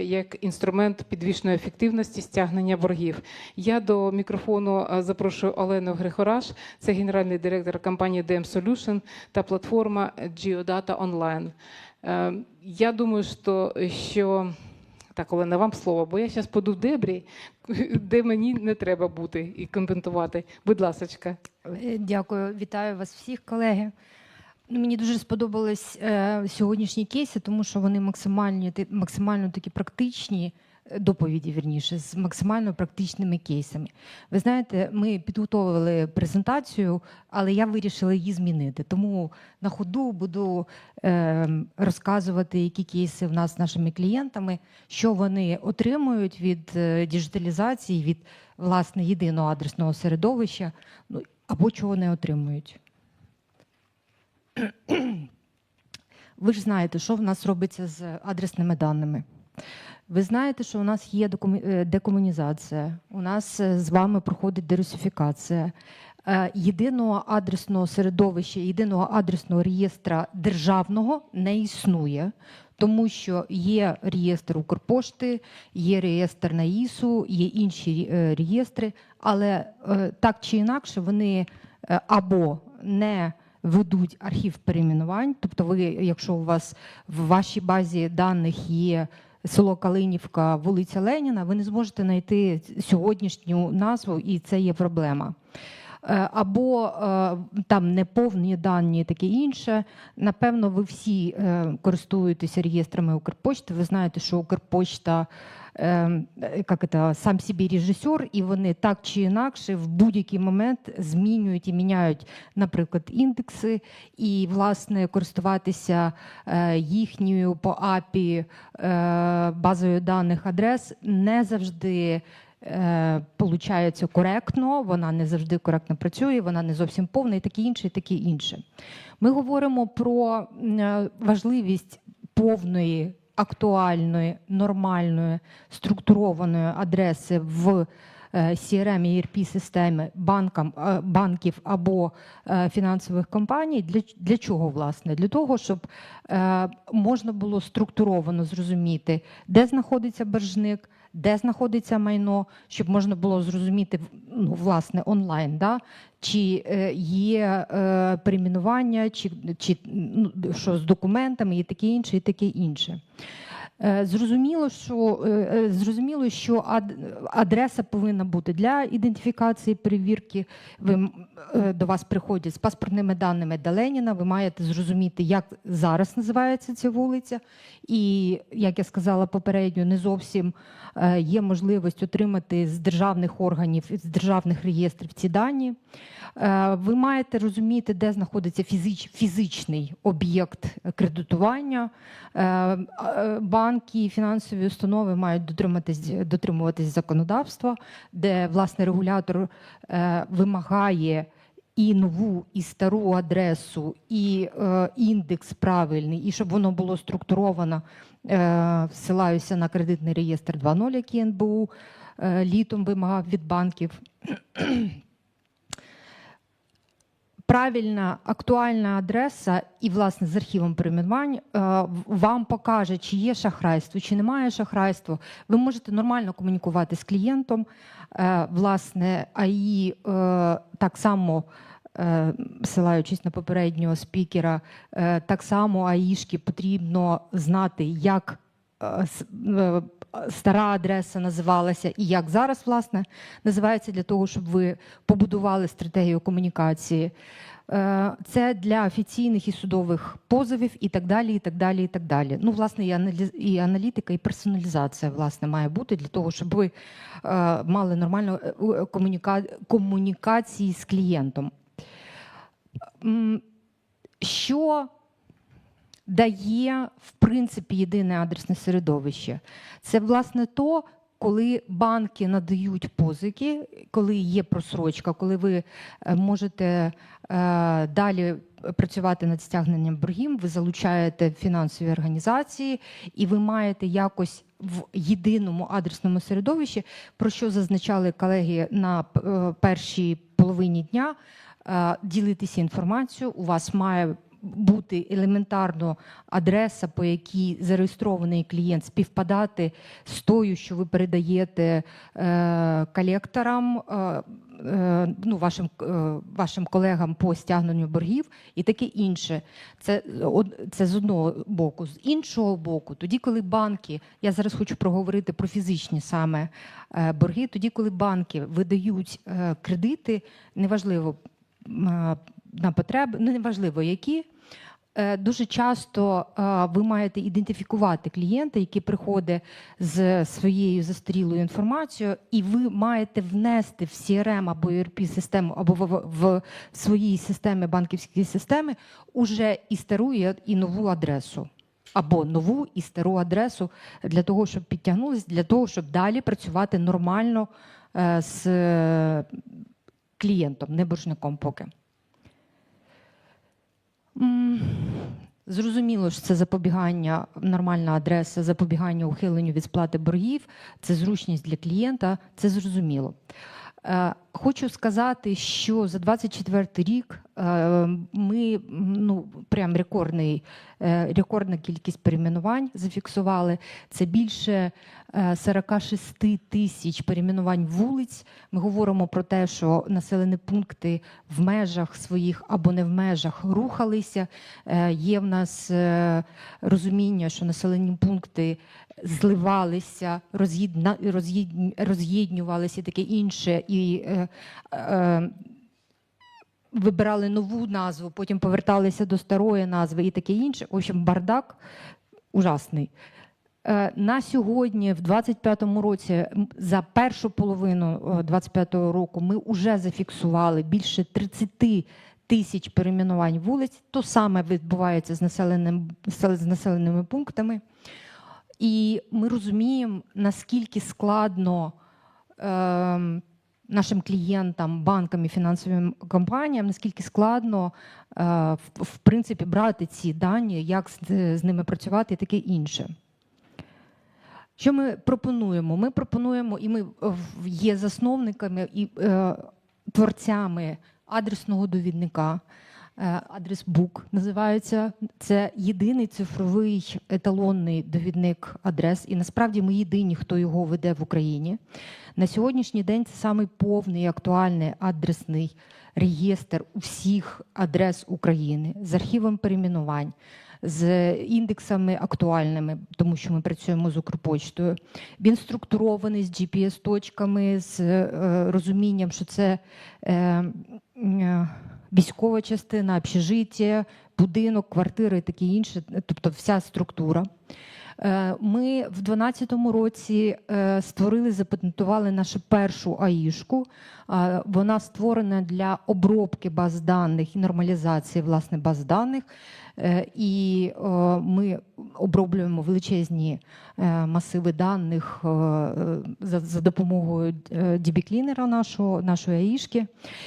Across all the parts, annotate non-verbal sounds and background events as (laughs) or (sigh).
як інструмент підвищеної ефективності стягнення боргів. Я до мікрофону е, запрошую Олену Григораш, це генеральний директор компанії DM Solution та платформа GeoData Online. Е, Я думаю, що, що так, Олена, вам слово, бо я зараз поду в дебрі, (laughs) де мені не треба бути і коментувати. Будь ласочка. Е, Дякую, вітаю вас всіх, колеги. Ну, Мені дуже сподобались е, сьогоднішні кейси, тому що вони максимальні, максимально такі практичні е, доповіді, вірніше, з максимально практичними кейсами. Ви знаєте, ми підготовили презентацію, але я вирішила її змінити. Тому на ходу буду е, розказувати, які кейси в нас з нашими клієнтами, що вони отримують від е, діджиталізації, від власне єдиного адресного середовища, ну або чого не отримують. Ви ж знаєте, що в нас робиться з адресними даними. Ви знаєте, що у нас є е, декомунізація, у нас е, з вами проходить дерусифікація. Е, Єдиного адресного середовища, єдиного адресного реєстра державного не існує, тому що є реєстр Укрпошти, є реєстр НАІСу, є інші реєстри, але так чи інакше вони або не ведуть архів перейменувань. Тобто, ви, якщо у вас в вашій базі даних є село Калинівка, вулиця Леніна, ви не зможете знайти сьогоднішню назву, і це є проблема. Е, Або е, там неповні дані, таке інше. Напевно, ви всі е, користуєтеся реєстрами Укрпочти. Ви знаєте, що Укрпочта як це, сам собі режисер, і вони так чи інакше в будь-який момент змінюють і міняють, наприклад, індекси, і власне користуватися їхньою по е, базою даних адрес не завжди. Е, Получається коректно, вона не завжди коректно працює, вона не зовсім повна, і таке інше, і таке інше. Ми говоримо про е, важливість повної, актуальної, нормальної, структурованої адреси в е, CRM і ERP системи банкам, банків або фінансових компаній. Для, для чого, власне? Для того, щоб можна було структуровано зрозуміти, де знаходиться боржник, де знаходиться майно, щоб можна було зрозуміти ну, власне онлайн, да? чи е, є е, перейменування, чи, чи ну, що з документами, і таке інше, і таке інше. Е, Зрозуміло, що, е, е, зрозуміло, що адреса повинна бути для ідентифікації перевірки. Ви, до вас приходять з паспортними даними до Леніна. Ви маєте зрозуміти, як зараз називається ця вулиця. І, як я сказала попередньо, не зовсім є можливість отримати з державних органів, з державних реєстрів ці дані. Ви маєте розуміти, де знаходиться фізич, фізичний об'єкт кредитування. Е, Банки і фінансові установи мають дотриматись, дотримуватись законодавства, де власне регулятор е, вимагає і нову, і стару адресу, і е, індекс правильний, і щоб воно було структуровано. Е, всилаюся на кредитний реєстр 2.0, який НБУ е, літом вимагав від банків. Правильна актуальна адреса і власне з архівом перейменувань е, вам покаже, чи є шахрайство, чи немає шахрайства. Ви можете нормально комунікувати з клієнтом. Е, Власне, АІ е, так само. Силаючись на попереднього спікера, так само АІшки потрібно знати, як стара адреса називалася і як зараз власне називається для того, щоб ви побудували стратегію комунікації. Е, Це для офіційних і судових позовів і так далі. і так далі, і так далі. Ну, власне, і аналітика, і персоналізація власне має бути для того, щоб ви е, мали нормальну е, е, комуніка- комунікації з клієнтом. Що дає в принципі єдине адресне середовище? Це власне то, коли банки надають позики, коли є просрочка, коли ви е, можете е, далі працювати над стягненням боргів, ви залучаєте фінансові організації, і ви маєте якось в єдиному адресному середовищі, про що зазначали колеги на е, першій половині дня, е, ділитися інформацією. У вас має бути елементарно адреса, по якій зареєстрований клієнт, співпадати з тою, що ви передаєте е, колекторам, е, е, ну, вашим, е, вашим колегам по стягненню боргів і таке інше. Це, це з одного боку. З іншого боку, тоді, коли банки, я зараз хочу проговорити про фізичні саме е, борги, тоді, коли банки видають е, кредити, неважливо е, на потреби, ну неважливо які. е, Дуже часто е, ви маєте ідентифікувати клієнта, який приходить з своєю застарілою інформацією, і ви маєте внести в CRM або ERP систему, або в, своїй системі банківської системи уже і стару, і, нову адресу. Або нову і стару адресу для того, щоб підтягнулись, для того, щоб далі працювати нормально е, з клієнтом, не боржником поки. Зрозуміло, що це запобігання, нормальна адреса, запобігання ухиленню від сплати боргів, це зручність для клієнта, це зрозуміло. Е, Хочу сказати, що за 24 рік е, ми ну, прям рекордний, е, рекордна кількість перейменувань зафіксували. Це більше е, 46 тисяч перейменувань вулиць. Ми говоримо про те, що населені пункти в межах своїх або не в межах рухалися. Е, Є в нас е, розуміння, що населені пункти зливалися, роз'єднювалися таке інше. І е, е, вибирали нову назву, потім поверталися до старої назви і таке інше. В общем, бардак ужасний. Е, На сьогодні, в 25-му році, за першу половину 25-го року, ми вже зафіксували більше 30 тисяч перейменувань вулиць. То саме відбувається з, населеним, з населеними пунктами. І ми розуміємо, наскільки складно ем, нашим клієнтам, банкам і фінансовим компаніям, наскільки складно е, в, принципі брати ці дані, як з, ними працювати і таке інше. Що ми пропонуємо? Ми пропонуємо, і ми є засновниками і е, творцями адресного довідника. Е, Адрес Бук називається. Це єдиний цифровий еталонний довідник адрес. І насправді ми єдині, хто його веде в Україні. На сьогоднішній день це самий повний і актуальний адресний реєстр усіх адрес України з архівом перейменувань, з індексами актуальними, тому що ми працюємо з Укрпочтою. Він структурований з GPS-точками, з е, розумінням, що це е, е, військова частина, общежиття, будинок, квартири, таке інше, тобто вся структура. Е, Ми в 2012 році е, створили, запатентували нашу першу АІшку. Е, Вона створена для обробки баз даних і нормалізації власне баз даних. Е, І ми оброблюємо величезні е, масиви даних е, за, допомогою дібіклінера, нашого, нашої АІшки.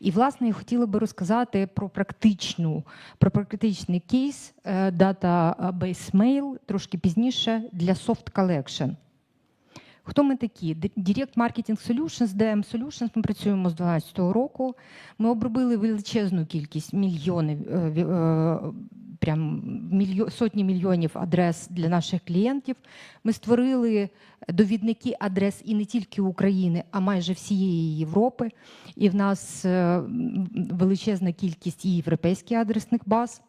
І, власне, я хотіла би розказати про практичну, про практичний кейс Database Mail трошки пізніше для Soft Collection. Хто ми такі? Direct Marketing Solutions, DM Solutions, ми працюємо з 2012 року. Ми обробили величезну кількість мільйонів, е, е, прям мільйо, сотні мільйонів адрес для наших клієнтів. Ми створили довідники адрес і не тільки України, а майже всієї Європи. І в нас е, величезна кількість і європейських адресних баз.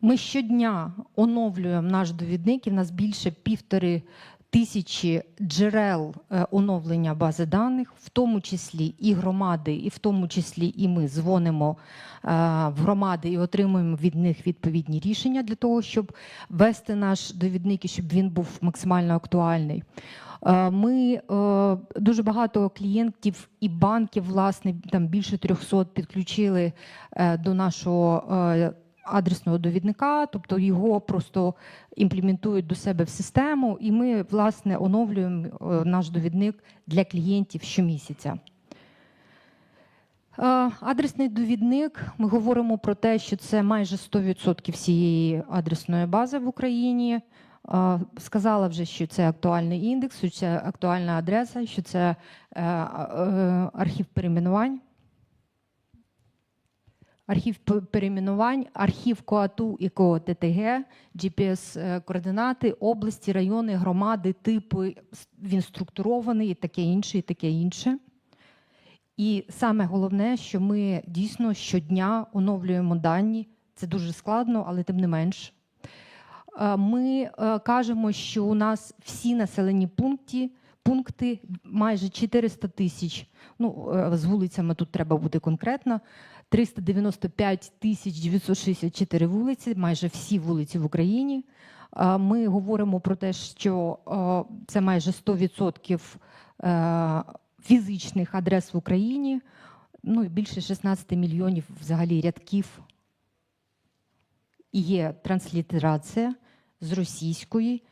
Ми щодня оновлюємо наш довідник, і в нас більше півтори тисячі джерел е, оновлення бази даних, в тому числі і громади, і в тому числі і ми дзвонимо е, в громади і отримуємо від них відповідні рішення для того, щоб вести наш довідник і щоб він був максимально актуальний. Е, Ми дуже багато клієнтів і банків, власне, там більше 300 підключили до нашого адресного довідника, тобто його просто імплементують до себе в систему, і ми, власне, оновлюємо е, наш довідник для клієнтів щомісяця. Е, Адресний довідник. Ми говоримо про те, що це майже 100% всієї адресної бази в Україні. Е, Сказала вже, що це актуальний індекс, що це актуальна адреса, що це архів перейменувань. Архів перейменувань, архів КОАТУ і КОТТГ, GPS-координати, області, райони, громади, типи, він структурований і таке інше, і таке інше. І саме головне, що ми дійсно щодня оновлюємо дані. Це дуже складно, але тим не менш. Е, Ми е, кажемо, що у нас всі населені пункти, пункти майже 400 тисяч. Ну, е, з вулицями тут треба бути конкретно. 395 тисяч 964 вулиці, майже всі вулиці в Україні. Ми говоримо про те, що е, це майже 100% е, фізичних адрес в Україні, ну і більше 16 мільйонів взагалі рядків. Є транслітерація з російської,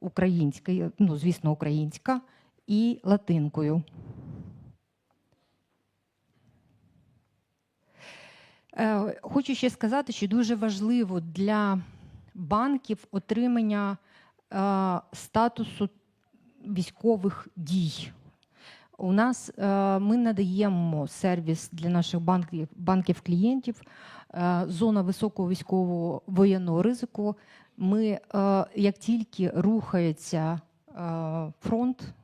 української, ну, звісно, українська і латинкою. Е, Хочу ще сказати, що дуже важливо для банків отримання е, статусу військових дій. У нас е, ми надаємо сервіс для наших банків, банків клієнтів, зона високого військового воєнного ризику. Ми, як тільки рухається фронт,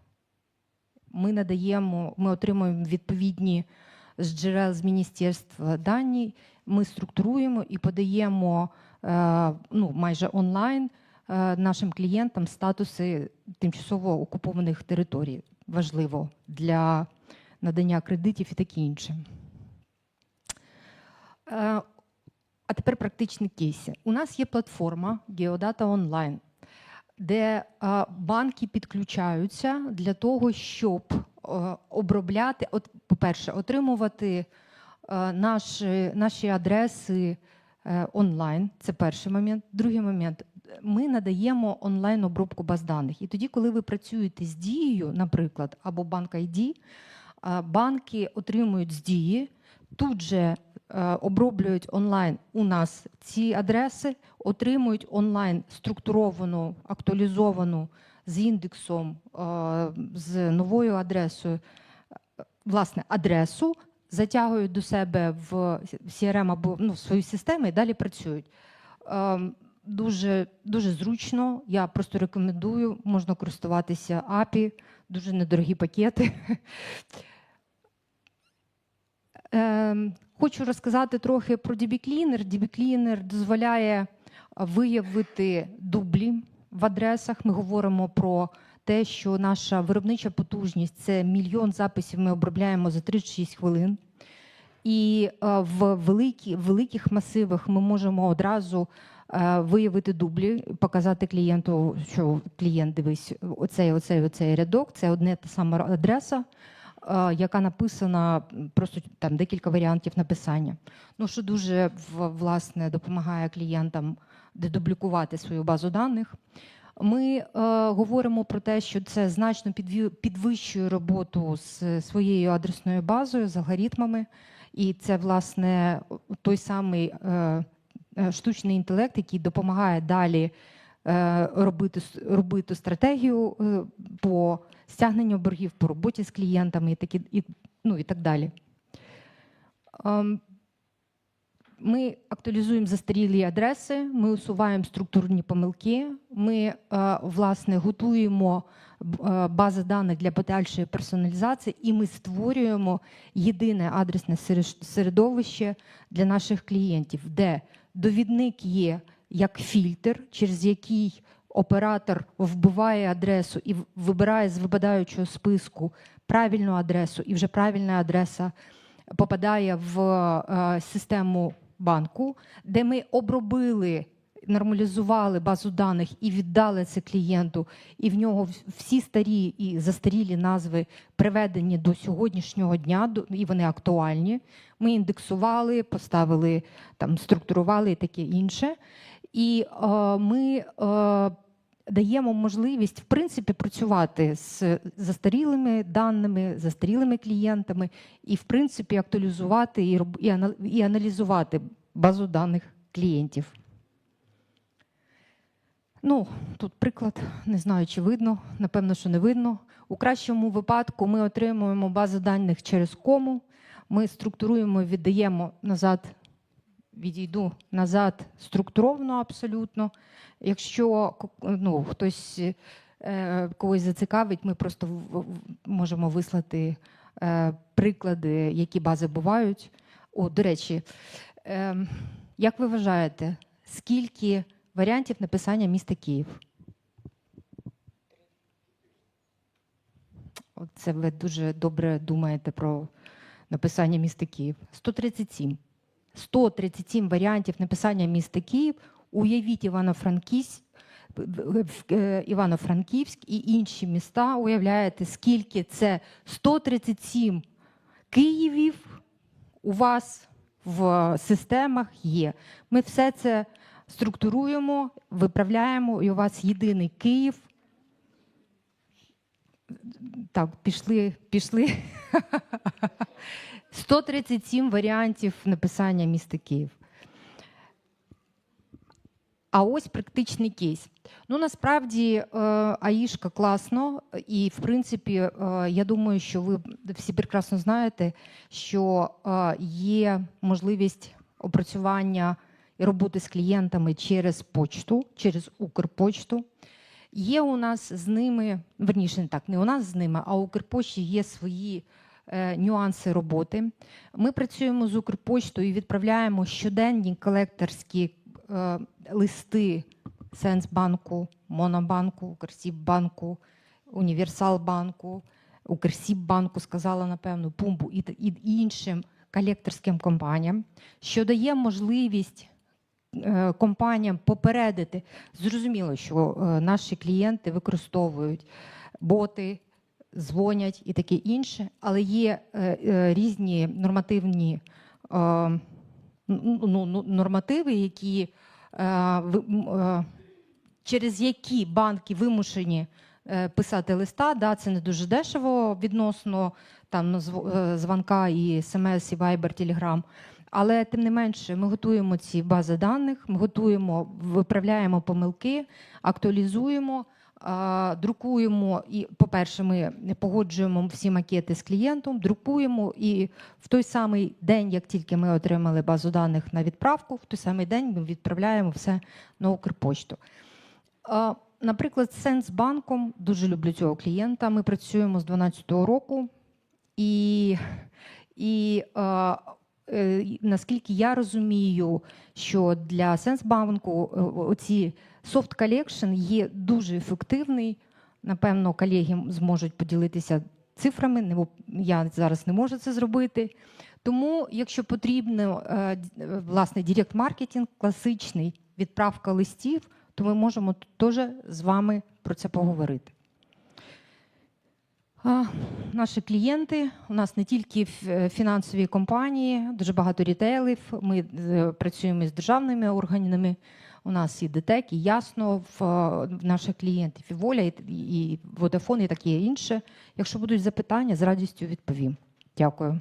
ми надаємо, ми отримуємо відповідні з джерел з міністерства дані. Ми структуруємо і подаємо е, ну, майже онлайн е, нашим клієнтам статуси тимчасово окупованих територій. Важливо для надання кредитів і таке інше. Е, А тепер практичні кейси. У нас є платформа Geodata Online, де е, банки підключаються для того, щоб е, обробляти, от, по-перше, отримувати е, наші, наші адреси онлайн. Це перший момент. Другий момент. Ми надаємо онлайн обробку баз даних. І тоді, коли ви працюєте з дією, наприклад, або банк ID, банки отримують з дії, тут же оброблюють онлайн у нас ці адреси, отримують онлайн структуровану, актуалізовану з індексом, е, з новою адресою, е, власне, адресу, затягують до себе в CRM або ну, в свою систему і далі працюють. Ем, Дуже, дуже зручно. Я просто рекомендую. Можна користуватися API, дуже недорогі пакети. Ем, Хочу розказати трохи про DB Cleaner. DB Cleaner дозволяє виявити дублі в адресах. Ми говоримо про те, що наша виробнича потужність це мільйон записів. Ми обробляємо за 36 хвилин. І е, в великі, великих масивах ми можемо одразу е, виявити дублі, показати клієнту, що клієнт дивись, оцей, оцей, оцей рядок, це одне та сама адреса, е, яка написана просто там декілька варіантів написання. Ну що дуже власне допомагає клієнтам дедублікувати свою базу даних. Ми е, говоримо про те, що це значно підвищує роботу з своєю адресною базою, з алгоритмами. І це, власне, той самий е, е, штучний інтелект, який допомагає далі е, робити, робити стратегію е, по стягненню боргів, по роботі з клієнтами і, такі, і, ну, і так далі. Ем, Ми актуалізуємо застарілі адреси, ми усуваємо структурні помилки, ми е, власне готуємо е, бази даних для подальшої персоналізації, і ми створюємо єдине адресне середовище для наших клієнтів, де довідник є як фільтр, через який оператор вбиває адресу і вибирає з випадаючого списку правильну адресу, і вже правильна адреса попадає в е, систему банку, де ми обробили. Нормалізували базу даних і віддали це клієнту, і в нього всі старі і застарілі назви приведені до сьогоднішнього дня, і вони актуальні. Ми індексували, поставили там, структурували і таке інше. І е, ми е, даємо можливість в принципі працювати з застарілими даними, застарілими клієнтами, і в принципі актуалізувати і, аналізувати базу даних клієнтів. Ну, тут приклад, не знаю, чи видно, напевно, що не видно. У кращому випадку ми отримуємо базу даних через кому, ми структуруємо, віддаємо назад відійду назад структуровано абсолютно. Якщо ну, хтось е, когось зацікавить, ми просто можемо вислати е, приклади, які бази бувають. О, до речі, е, як ви вважаєте, скільки варіантів написання міста Київ? Це ви дуже добре думаєте про написання міста Київ. 137. 137 варіантів написання міста Київ. Уявіть Івано-Франківськ, Івано-Франківськ і інші міста. Уявляєте, скільки це 137 Київів у вас в системах є. Ми все це структуруємо, виправляємо, і у вас єдиний Київ. Так, пішли, пішли. (laughs) 137 варіантів написання міста Київ. А ось практичний кейс. Ну насправді е, АІшка класно, і в принципі, е, я думаю, що ви всі прекрасно знаєте, що е, є можливість опрацювання і роботи з клієнтами через почту, через Укрпочту. Є у нас з ними, верніше не так, не у нас з ними, а у Укрпошті є свої нюанси роботи. Ми працюємо з Укрпоштою і відправляємо щоденні колекторські е, листи Сенсбанку, Монобанку, Укрсіббанку, Універсалбанку, Укрсіббанку, сказала, напевно, Пумбу і, і іншим колекторським компаніям, що дає можливість е, компаніям попередити. Зрозуміло, що е, наші клієнти використовують боти, дзвонять і таке інше, але є е, е, різні нормативні е, ну, ну, ну, нормативи, які, через які банки вимушені писати листа. Да, це не дуже дешево відносно там зв- дзвонка і смс, і Viber, Telegram. Але тим не менше, ми готуємо ці бази даних, ми готуємо, виправляємо помилки, актуалізуємо, друкуємо. І, по-перше, ми погоджуємо всі макети з клієнтом, друкуємо. І в той самий день, як тільки ми отримали базу даних на відправку, в той самий день ми відправляємо все на Укрпошту. Наприклад, з Сенсбанком дуже люблю цього клієнта. Ми працюємо з 2012 року, і, і а, е, наскільки я розумію, що для Сенсбанку е, оці soft collection є дуже ефективний. Напевно, колеги зможуть поділитися цифрами. Я зараз не можу це зробити. Тому, якщо потрібно, е, е, власне, директ-маркетинг, класичний відправка листів, то ми можемо теж з вами про це поговорити. А, Наші клієнти у нас не тільки е, фінансові компанії, дуже багато рітейлів. Ми працюємо з державними органами. У нас і ДТЕК, і ясно в, е, в наших клієнтів і воля, і, і Водафон, і таке інше. Якщо будуть запитання, з радістю відповім. Дякую.